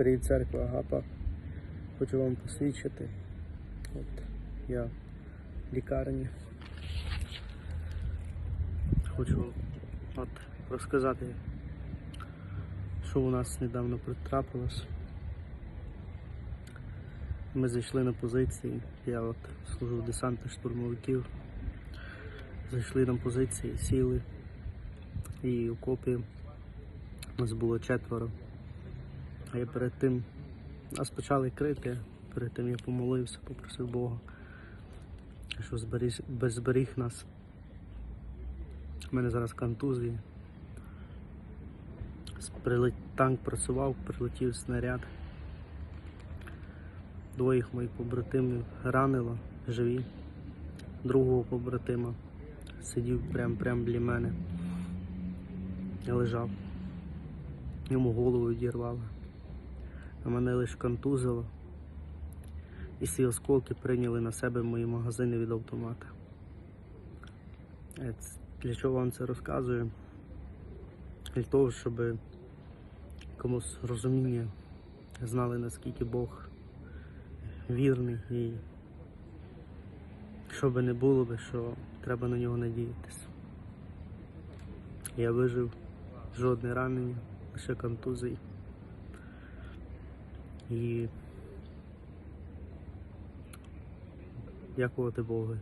Привіт, церква Агапа. Хочу вам посвідчити. От я в лікарні. Хочу от розказати, що у нас недавно трапилось. Ми зайшли на позиції. Я от служу десанти штурмовиків. Зайшли на позиції, сіли і окопі нас було четверо. А я перед тим нас почали крити. Перед тим я помолився, попросив Бога, що зберіг, зберіг нас. У мене зараз контузії. Танк працював, прилетів снаряд. Двоїх моїх побратимів ранило, живі. Другого побратима сидів прямо прям біля мене. Я лежав. Йому голову відірвало. А мене лише контузило. І ці осколки прийняли на себе мої магазини від автомата. Е, Для чого вам це розказую? Для того, щоб комусь розуміння знали, наскільки Бог вірний і що би не було би, що треба на нього надіятися. Я вижив жодне ранення, лише контузії. І дякувати Богу